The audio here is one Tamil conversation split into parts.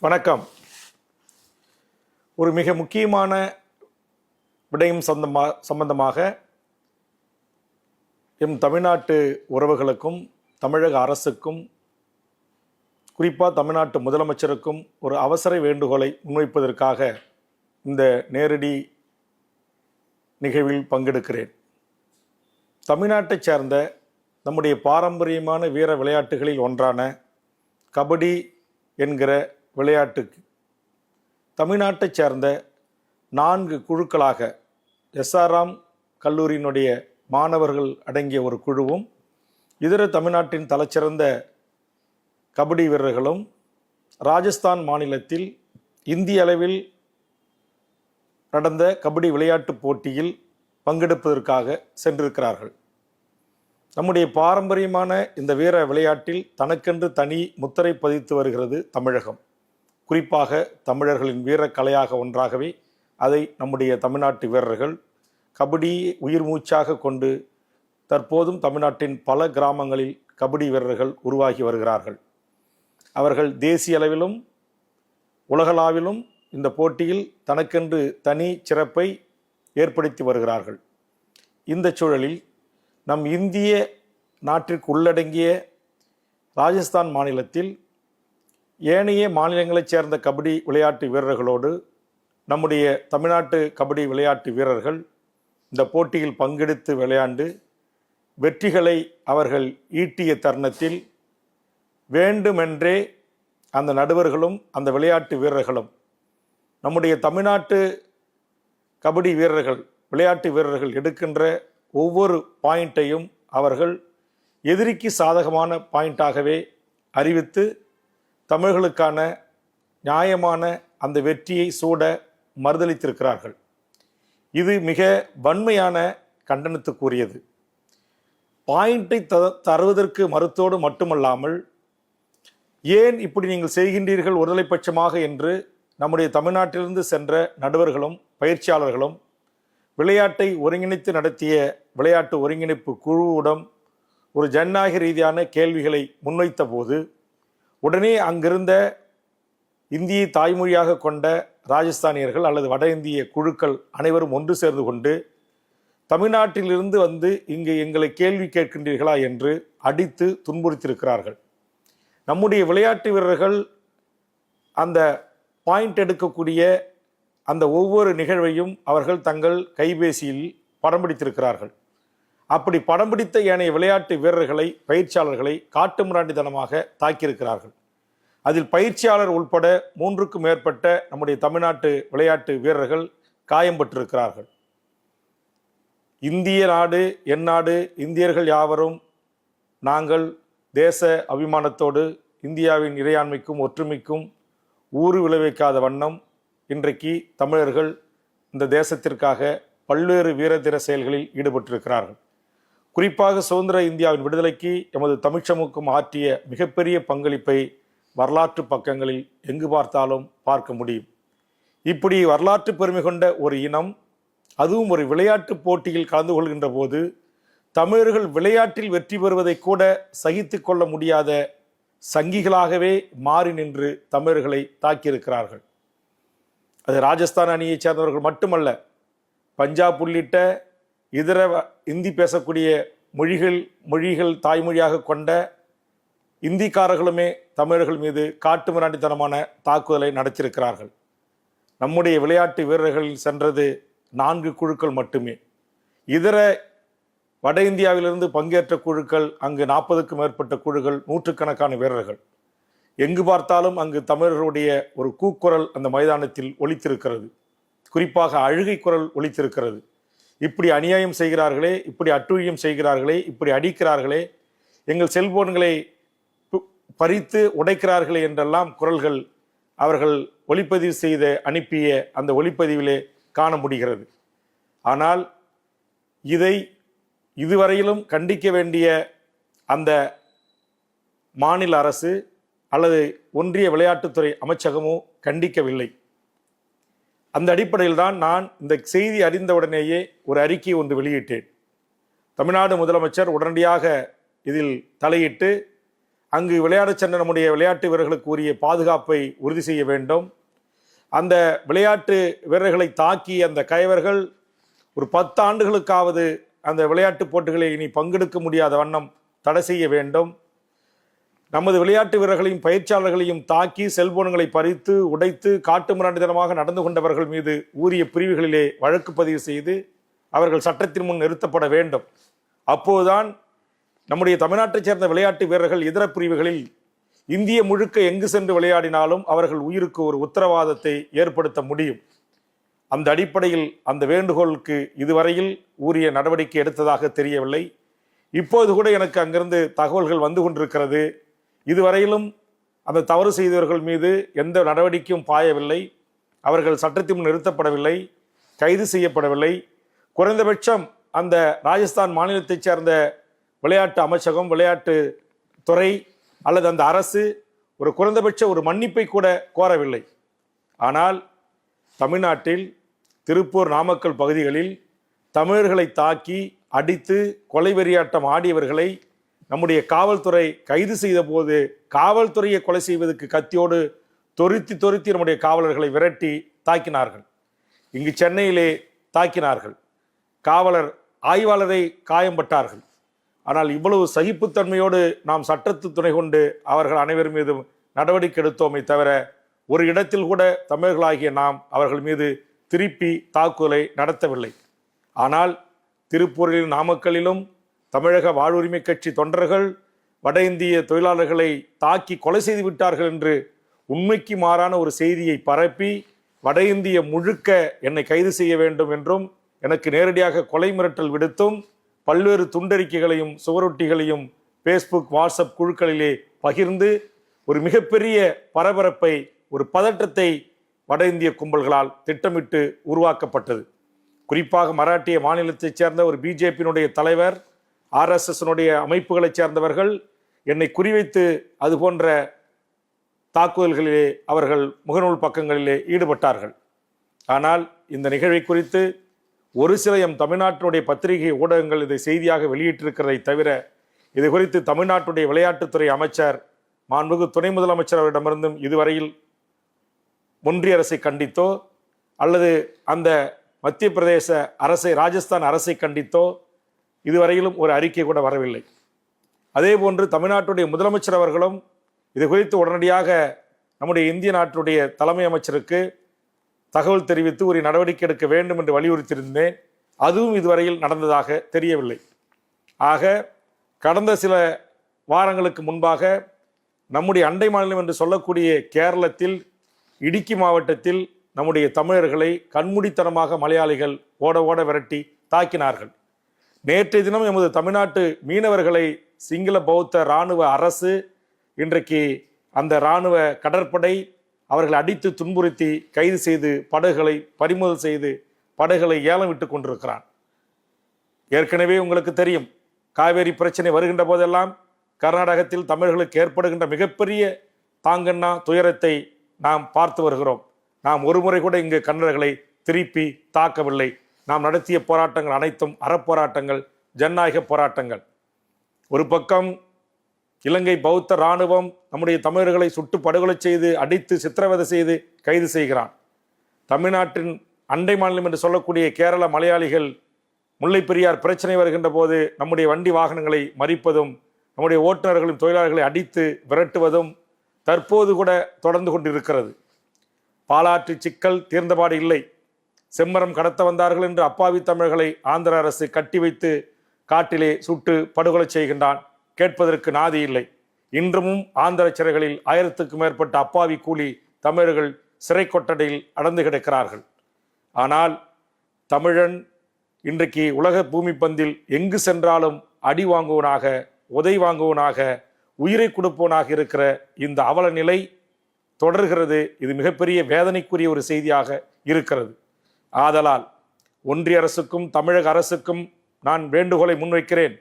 வணக்கம். ஒரு மிக முக்கியமான விடயம் சம்பந்தமா சம்பந்தமாக எம் தமிழ்நாட்டு உறவுகளுக்கும் தமிழக அரசுக்கும் குறிப்பாக தமிழ்நாட்டு முதலமைச்சருக்கும் ஒரு அவசர வேண்டுகோளை முன்வைப்பதற்காக இந்த நேரடி நிகழ்வில் பங்கெடுக்கிறேன். தமிழ்நாட்டைச் சேர்ந்த நம்முடைய பாரம்பரியமான வீர விளையாட்டுகளில் ஒன்றான கபடி என்கிற விளையாட்டுக்கு. தமிழ்நாட்டைச் சேர்ந்த நான்கு குழுக்களாக எஸ்ஆர்ஆம் கல்லூரியினுடைய மாணவர்கள் அடங்கிய ஒரு குழுவும் இதர தமிழ்நாட்டின் தலைச்சிறந்த கபடி வீரர்களும் ராஜஸ்தான் மாநிலத்தில் இந்திய அளவில் நடந்த கபடி விளையாட்டுப் போட்டியில் பங்கெடுப்பதற்காக சென்றிருக்கிறார்கள். நம்முடைய பாரம்பரியமான இந்த வீர விளையாட்டில் தனக்கென்று தனி முத்திரை பதித்து வருகிறது தமிழகம். குறிப்பாக தமிழர்களின் வீர கலையாக ஒன்றாகவே அதை நம்முடைய தமிழ்நாட்டு வீரர்கள் கபடியை உயிர் மூச்சாக கொண்டு தற்போதும் தமிழ்நாட்டின் பல கிராமங்களில் கபடி வீரர்கள் உருவாகி வருகிறார்கள். அவர்கள் தேசிய அளவிலும் உலகளாவிலும் இந்த போட்டியில் தனக்கென்று தனி சிறப்பை ஏற்படுத்தி வருகிறார்கள். இந்த சூழலில் நம் இந்திய நாட்டிற்கு உள்ளடங்கிய ராஜஸ்தான் மாநிலத்தில் ஏனைய மாநிலங்களைச் சேர்ந்த கபடி விளையாட்டு வீரர்களோடு நம்முடைய தமிழ்நாட்டு கபடி விளையாட்டு வீரர்கள் இந்த போட்டியில் பங்கெடுத்து விளையாண்டு வெற்றிகளை அவர்கள் ஈட்டிய தருணத்தில் வேண்டுமென்றே அந்த நடுவர்களும் அந்த விளையாட்டு வீரர்களும் நம்முடைய தமிழ்நாட்டு கபடி வீரர்கள் விளையாட்டு வீரர்கள் எடுக்கின்ற ஒவ்வொரு பாயிண்ட்டையும் அவர்கள் எதிரிக்கு சாதகமான பாயிண்டாகவே அறிவித்து தமிழர்களுக்கான நியாயமான அந்த வெற்றியை சூட மறுதளித்திருக்கிறார்கள். இது மிக வன்மையான கண்டனத்துக்குரியது. பாயிண்டை த தருவதற்கு மறுத்தோடு மட்டுமல்லாமல் ஏன் இப்படி நீங்கள் செய்கின்றீர்கள் ஒருதலைப்பட்சமாக என்று நம்முடைய தமிழ்நாட்டிலிருந்து சென்ற நடுவர்களும் பயிற்சியாளர்களும் விளையாட்டை ஒருங்கிணைத்து நடத்திய விளையாட்டு ஒருங்கிணைப்பு குழுவிடம் ஒரு ஜனநாயக ரீதியான கேள்விகளை முன்வைத்த போது உடனே அங்கிருந்த இந்தியை தாய்மொழியாக கொண்ட ராஜஸ்தானியர்கள் அல்லது வட இந்திய குழுக்கள் அனைவரும் ஒன்று சேர்ந்து கொண்டு தமிழ்நாட்டிலிருந்து வந்து இங்கு எங்களை கேள்வி கேட்கின்றீர்களா? என்று அடித்து துன்புறுத்தியிருக்கிறார்கள். நம்முடைய விளையாட்டு வீரர்கள் அந்த பாயிண்ட் எடுக்கக்கூடிய அந்த ஒவ்வொரு நிகழ்வையும் அவர்கள் தங்கள் கைபேசியில் படம் பிடித்திருக்கிறார்கள். அப்படி படம் பிடித்த ஏனைய விளையாட்டு வீரர்களை பயிற்சியாளர்களை காட்டுமிராண்டித்தனமாக தாக்கியிருக்கிறார்கள். அதில் பயிற்சியாளர் உள்பட மூன்றுக்கும் மேற்பட்ட நம்முடைய தமிழ்நாட்டு விளையாட்டு வீரர்கள் காயம்பட்டிருக்கிறார்கள் இந்திய நாடு என் நாடு இந்தியர்கள் யாவரும் நாங்கள் தேச அபிமானத்தோடு இந்தியாவின் இறையாண்மைக்கும் ஒற்றுமைக்கும் ஊறு விளைவிக்காத வண்ணம் இன்றைக்கு தமிழர்கள் இந்த தேசத்திற்காக பல்வேறு வீரதீர செயல்களில் ஈடுபட்டிருக்கிறார்கள். குறிப்பாக சுதந்திர இந்தியாவின் விடுதலைக்கு எமது தமிழ்ச் ஆற்றிய மிகப்பெரிய பங்களிப்பை வரலாற்று பக்கங்களில் எங்கு பார்த்தாலும் பார்க்க முடியும். இப்படி வரலாற்று பெருமை கொண்ட ஒரு இனம் அதுவும் ஒரு விளையாட்டு போட்டியில் கலந்து கொள்கின்ற போது தமிழர்கள் விளையாட்டில் வெற்றி பெறுவதை கூட சகித்து கொள்ள முடியாத சங்கிகளாகவே மாறி நின்று தமிழர்களை தாக்கியிருக்கிறார்கள். அது ராஜஸ்தான் அணியைச் சேர்ந்தவர்கள் மட்டுமல்ல பஞ்சாப் உள்ளிட்ட இதர வ- இந்தி பேசக்கூடிய மொழிகள் மொழிகள் தாய்மொழியாக கொண்ட இந்திக்காரர்களுமே தமிழர்கள் மீது காட்டு மிராண்டித்தனமான தாக்குதலை நடத்தியிருக்கிறார்கள். நம்முடைய விளையாட்டு வீரர்களில் சென்றது நான்கு குழுக்கள் மட்டுமே. இதர வட இந்தியாவிலிருந்து பங்கேற்ற குழுக்கள் அங்கு நாற்பதுக்கும் மேற்பட்ட குழுக்கள் நூற்றுக்கணக்கான வீரர்கள். எங்கு பார்த்தாலும் அங்கு தமிழர்களுடைய ஒரு கூக்குரல் அந்த மைதானத்தில் ஒலித்திருக்கிறது. குறிப்பாக அழுகை குரல் ஒழித்திருக்கிறது இப்படி அநியாயம் செய்கிறார்களே இப்படி அட்டூழியம் செய்கிறார்களே இப்படி அடிக்கிறார்களே எங்கள் செல்போன்களை பறித்து உடைக்கிறார்களே என்றெல்லாம் குரல்கள் அவர்கள் ஒளிப்பதிவு செய்த அனுப்பிய அந்த ஒளிப்பதிவிலே காண முடிகிறது. ஆனால் இதை இதுவரையிலும் கண்டிக்க வேண்டிய அந்த மாநில அரசு அல்லது ஒன்றிய விளையாட்டுத்துறை அமைச்சகமோ கண்டிக்கவில்லை. அந்த அடிப்படையில் தான் நான் இந்த செய்தி அறிந்தவுடனேயே ஒரு அறிக்கை ஒன்று வெளியிட்டேன். தமிழ்நாடு முதலமைச்சர் உடனடியாக இதில் தலையிட்டு அங்கு விளையாடச் சென்ற நம்முடைய விளையாட்டு வீரர்களுக்கு உரிய பாதுகாப்பை உறுதி செய்ய வேண்டும். அந்த விளையாட்டு வீரர்களை தாக்கி அந்த கைவர்கள் ஒரு பத்து ஆண்டுகளுக்காவது அந்த விளையாட்டுப் போட்டிகளில் இனி பங்கெடுக்க முடியாத வண்ணம் தடை செய்ய வேண்டும். நமது விளையாட்டு வீரர்களையும் பயிற்சியாளர்களையும் தாக்கி செல்போன்களை பறித்து உடைத்து காட்டு காட்டுமிராண்டித்தனமாக நடந்து கொண்டவர்கள் மீது ஊரிய பிரிவுகளிலே வழக்கு பதிவு செய்து அவர்கள் சட்டத்தின் முன் நிறுத்தப்பட வேண்டும். அப்போதுதான் நம்முடைய தமிழ்நாட்டைச் சேர்ந்த விளையாட்டு வீரர்கள் இதர பிரிவுகளில் இந்திய முழுக்க எங்கு சென்று விளையாடினாலும் அவர்கள் உயிருக்கு ஒரு உத்தரவாதத்தை ஏற்படுத்த முடியும். அந்த அடிப்படையில் அந்த வேண்டுகோளுக்கு இதுவரையில் உரிய நடவடிக்கை எடுத்ததாக தெரியவில்லை. இப்போது கூட எனக்கு அங்கிருந்து தகவல்கள் வந்து கொண்டிருக்கிறது. இதுவரையிலும் அந்த தவறு செய்தவர்கள் மீது எந்த நடவடிக்கையும் பாயவில்லை. அவர்கள் சட்டத்தின் முன் நிறுத்தப்படவில்லை கைது செய்யப்படவில்லை. குறைந்தபட்சம் அந்த ராஜஸ்தான் மாநிலத்தைச் சேர்ந்த விளையாட்டு அமைச்சகம் விளையாட்டு துறை அல்லது அந்த அரசு ஒரு குறைந்தபட்ச ஒரு மன்னிப்பை கூட கோரவில்லை. ஆனால் தமிழ்நாட்டில் திருப்பூர் நாமக்கல் பகுதிகளில் தமிழர்களை தாக்கி அடித்து கொலை வெறியாட்டம் ஆடியவர்களை நம்முடைய காவல்துறை கைது செய்த போது காவல்துறையை கொலை செய்வதற்கு கத்தியோடு தொருத்தி தொருத்தி நம்முடைய காவலர்களை விரட்டி தாக்கினார்கள். இங்கு சென்னையிலே தாக்கினார்கள். காவலர் ஆய்வாளரை காயம்பட்டார்கள் ஆனால் இவ்வளவு சகிப்புத்தன்மையோடு நாம் சட்டத்து துணை கொண்டு அவர்கள் அனைவர் மீதும் நடவடிக்கை எடுத்தோமே தவிர ஒரு இடத்தில் கூட தமிழர்களாகிய நாம் அவர்கள் மீது திருப்பி தாக்குதலை நடத்தவில்லை. ஆனால் திருப்பூரிலும் நாமக்கல்லிலும் தமிழக வாழ்வுரிமை கட்சி தொண்டர்கள் வட இந்திய தொழிலாளர்களை தாக்கி கொலை செய்து விட்டார்கள் என்று உண்மைக்கு மாறான ஒரு செய்தியை பரப்பி வட இந்திய முழுக்க என்னை கைது செய்ய வேண்டும் என்றும் எனக்கு நேரடியாக கொலை மிரட்டல் விடுத்தும் பல்வேறு துண்டறிக்கைகளையும் சுவரொட்டிகளையும் ஃபேஸ்புக் வாட்ஸ்அப் குழுக்களிலே பகிர்ந்து ஒரு மிகப்பெரிய பரபரப்பை ஒரு பதட்டத்தை வட இந்திய கும்பல்களால் திட்டமிட்டு உருவாக்கப்பட்டது. குறிப்பாக மராட்டிய மாநிலத்தைச் சேர்ந்த ஒரு பிஜேபியினுடைய தலைவர் ஆர்எஸ்எஸ்னுடைய அமைப்புகளைச் சேர்ந்தவர்கள் என்னை குறிவைத்து அது போன்ற தாக்குதல்களிலே அவர்கள் முகநூல் பக்கங்களிலே ஈடுபட்டார்கள். ஆனால் இந்த நிகழ்வை குறித்து ஒரு சில எம் தமிழ்நாட்டினுடைய பத்திரிகை ஊடகங்கள் இதை செய்தியாக வெளியிட்டிருக்கிறதை தவிர இது குறித்து தமிழ்நாட்டுடைய விளையாட்டுத்துறை அமைச்சர் மாண்புகு துணை முதலமைச்சர் அவரிடமிருந்தும் இதுவரையில் ஒன்றிய அரசை கண்டித்தோ அல்லது அந்த மத்திய பிரதேச அரசை ராஜஸ்தான் அரசை கண்டித்தோ இதுவரையிலும் ஒரு அறிக்கை கூட வரவில்லை. அதே போன்று தமிழ்நாட்டுடைய முதலமைச்சர் அவர்களும் இது குறித்து உடனடியாக நம்முடைய இந்திய நாட்டுடைய தலைமை அமைச்சருக்கு தகவல் தெரிவித்து ஒரு நடவடிக்கை எடுக்க வேண்டும் என்று வலியுறுத்தியிருந்தேன். அதுவும் இதுவரையில் நடந்ததாக தெரியவில்லை. ஆக கடந்த சில வாரங்களுக்கு முன்பாக நம்முடைய அண்டை மாநிலம் என்று சொல்லக்கூடிய கேரளத்தில் இடுக்கி மாவட்டத்தில் நம்முடைய தமிழர்களை கண்மூடித்தனமாக மலையாளிகள் ஓட ஓட விரட்டி தாக்கினார்கள். நேற்றைய தினம் எமது தமிழ்நாட்டு மீனவர்களை சிங்கள பௌத்த இராணுவ அரசு இன்றைக்கு அந்த இராணுவ கடற்படை அவர்களை அடித்து துன்புறுத்தி கைது செய்து படகுகளை பறிமுதல் செய்து படகுகளை ஏலம் விட்டு கொண்டிருக்கிறான். ஏற்கனவே உங்களுக்கு தெரியும் காவேரி பிரச்சனை வருகின்ற போதெல்லாம் கர்நாடகத்தில் தமிழர்களுக்கு ஏற்படுகின்ற மிகப்பெரிய தாங்கண்ணா துயரத்தை நாம் பார்த்து வருகிறோம். நாம் ஒருமுறை கூட இங்கு கன்னடர்களை திருப்பி தாக்கவில்லை. நாம் நடத்திய போராட்டங்கள் அனைத்தும் அறப்போராட்டங்கள் ஜனநாயக போராட்டங்கள். ஒரு பக்கம் இலங்கை பௌத்த இராணுவம் நம்முடைய தமிழர்களை சுட்டு படுகொலை செய்து அடித்து சித்திரவதை செய்து கைது செய்கிறான். தமிழ்நாட்டின் அண்டை மாநிலம் என்று சொல்லக்கூடிய கேரள மலையாளிகள் முல்லை பெரியார் பிரச்சனை வருகின்ற போது நம்முடைய வண்டி வாகனங்களை மறிப்பதும் நம்முடைய ஓட்டுநர்களும் தொழிலாளர்களை அடித்து விரட்டுவதும் தற்போது கூட தொடர்ந்து கொண்டிருக்கிறது. பாலாற்று சிக்கல் தீர்ந்தபாடு இல்லை. செம்மரம் கடத்த வந்தார்கள் என்று அப்பாவி தமிழர்களை ஆந்திர அரசு கட்டி வைத்து காட்டிலே சுட்டு படுகொலை செய்கின்றான். கேட்பதற்கு நாதி இல்லை. இன்றும் ஆந்திர சிறைகளில் ஆயிரத்துக்கும் மேற்பட்ட அப்பாவி கூலி தமிழர்கள் சிறை கொட்டடையில் அடந்து கிடக்கிறார்கள். ஆனால் தமிழன் இன்றைக்கு உலக பூமி பந்தில் எங்கு சென்றாலும் அடி வாங்குவனாக உதை வாங்குவனாக உயிரை கொடுப்பவனாக இருக்கிற இந்த அவல நிலை தொடர்கிறது. இது மிகப்பெரிய வேதனைக்குரிய ஒரு செய்தியாக இருக்கிறது. ஆதலால் ஒன்றிய அரசுக்கும் தமிழக அரசுக்கும் நான் வேண்டுகோளை முன்வைக்கிறேன்.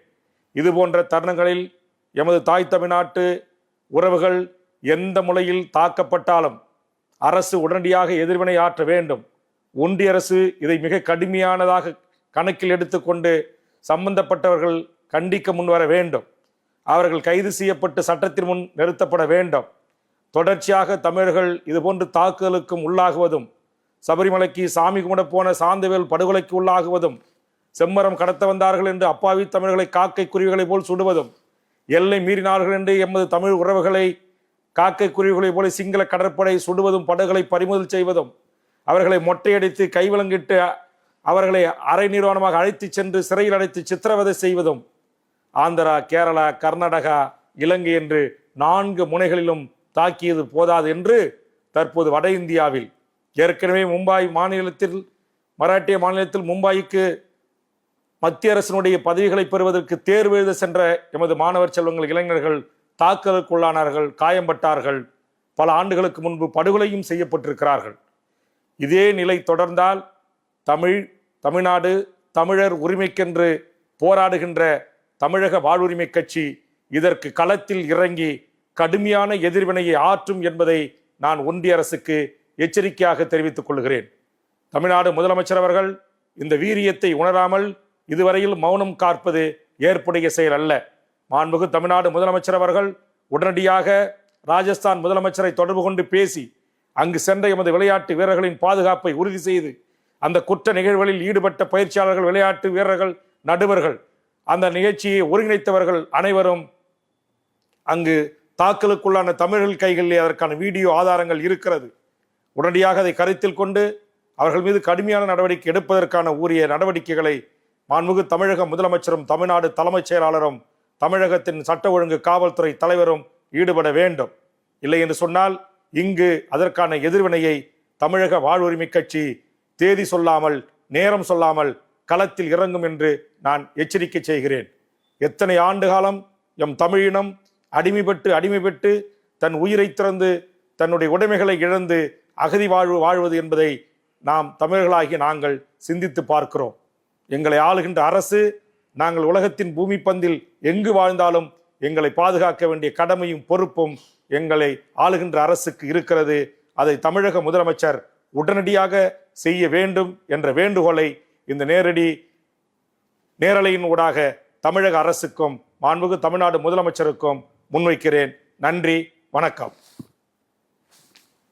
இது போன்ற தருணங்களில் எமது தாய் தமிழ்நாட்டு உறவுகள் எந்த முறையில் தாக்கப்பட்டாலும் அரசு உடனடியாக எதிர்வினை ஆற்ற வேண்டும். ஒன்றிய அரசு இதை மிக கடுமையானதாக கணக்கில் எடுத்துக்கொண்டு சம்பந்தப்பட்டவர்கள் கண்டிக்க முன்வர வேண்டும். அவர்கள் கைது செய்யப்பட்டு சட்டத்தின் முன் நிறுத்தப்பட வேண்டும். தொடர்ச்சியாக தமிழர்கள் இதுபோன்று தாக்குதலுக்கும் உள்ளாகுவதும் சபரிமலைக்கு சாமி கும்பிட போன சாந்தவேல் படுகொலைக்கு உள்ளாகுவதும் செம்மரம் கடத்த வந்தார்கள் என்று அப்பாவி தமிழர்களை காக்கை குருவிகளைப் போல் சுடுவதும் எல்லை மீறினார்கள் என்று எமது தமிழ் உறவுகளை காக்கை குருவிகளைப் போல சிங்கள கடற்படை சுடுவதும் படுகளை பறிமுதல் செய்வதும் அவர்களை மொட்டையடித்து கைவிலங்கிட்டு அவர்களை அரை நிர்வாணமாக அழைத்துச் சென்று சிறையில் அடைத்து சித்திரவதை செய்வதும் ஆந்திரா கேரளா கர்நாடகா இலங்கை என்று நான்கு முனைகளிலும் தாக்கியது போதாது என்று தற்போது வட இந்தியாவில் ஏற்கனவே மும்பாய் மாநிலத்தில் மராட்டிய மாநிலத்தில் மும்பாய்க்கு மத்திய அரசினுடைய பதவிகளை பெறுவதற்கு தேர்வு எழுத சென்ற எமது மாணவர் செல்வங்கள் இளைஞர்கள் தாக்குதலுக்குள்ளானார்கள் காயம்பட்டார்கள். பல ஆண்டுகளுக்கு முன்பு படுகொலையும் செய்யப்பட்டிருக்கிறார்கள். இதே நிலை தொடர்ந்தால் தமிழ் தமிழ்நாடு தமிழர் உரிமைக்கென்று போராடுகின்ற தமிழக வாழ்வுரிமை கட்சி இதற்கு களத்தில் இறங்கி கடுமையான எதிர்வினையை ஆற்றும் என்பதை நான் ஒன்றிய அரசுக்கு எச்சரிக்கையாக தெரிவித்துக் கொள்கிறேன். தமிழ்நாடு முதலமைச்சர் அவர்கள் இந்த வீரியத்தை உணராமல் இதுவரையில் மௌனம் காற்பது ஏற்புடைய செயல் அல்ல. மாண்புகு தமிழ்நாடு முதலமைச்சர் அவர்கள் உடனடியாக ராஜஸ்தான் முதலமைச்சரை தொடர்பு கொண்டு பேசி அங்கு சென்ற எமது விளையாட்டு வீரர்களின் பாதுகாப்பை உறுதி செய்து அந்த குற்ற நிகழ்வுகளில் ஈடுபட்ட பயிற்சியாளர்கள் விளையாட்டு வீரர்கள் நடுவர்கள் அந்த நிகழ்ச்சியை ஒருங்கிணைத்தவர்கள் அனைவரும் அங்கு தாக்கலுக்குள்ளான தமிழர்கள் கைகளிலே அதற்கான வீடியோ ஆதாரங்கள் இருக்கிறது. உடனடியாக அதை கருத்தில் கொண்டு அவர்கள் மீது கடுமையான நடவடிக்கை எடுப்பதற்கான உரிய நடவடிக்கைகளை மாண்புமிகு தமிழக முதலமைச்சரும் தமிழ்நாடு தலைமைச் செயலாளரும் தமிழகத்தின் சட்ட ஒழுங்கு காவல்துறை தலைவரும் ஈடுபட வேண்டும். இல்லை என்று சொன்னால் இங்கு அதற்கான எதிர்வினையை தமிழக வாழ்வுரிமை கட்சி தேதி சொல்லாமல் நேரம் சொல்லாமல் களத்தில் இறங்கும் என்று நான் எச்சரிக்கை செய்கிறேன். எத்தனை ஆண்டு காலம் எம் தமிழினம் அடிமைப்பட்டு அடிமைப்பட்டு தன் உயிரை திறந்து தன்னுடைய உடைமைகளை இழந்து அகதி வாழ்வு வாழ்வது என்பதை நாம் தமிழர்களாகிய நாங்கள் சிந்தித்து பார்க்கிறோம். எங்களை ஆளுகின்ற அரசு நாங்கள் உலகத்தின் பூமி பந்தில் எங்கு வாழ்ந்தாலும் எங்களை பாதுகாக்க வேண்டிய கடமையும் பொறுப்பும் எங்களை ஆளுகின்ற அரசுக்கு இருக்கிறது. அதை தமிழக முதலமைச்சர் உடனடியாக செய்ய வேண்டும் என்ற வேண்டுகோளை இந்த நேரடி நேரலையின் ஊடாக தமிழக அரசுக்கும் மாண்புகு தமிழ்நாடு முதலமைச்சருக்கும் முன்வைக்கிறேன். நன்றி வணக்கம்.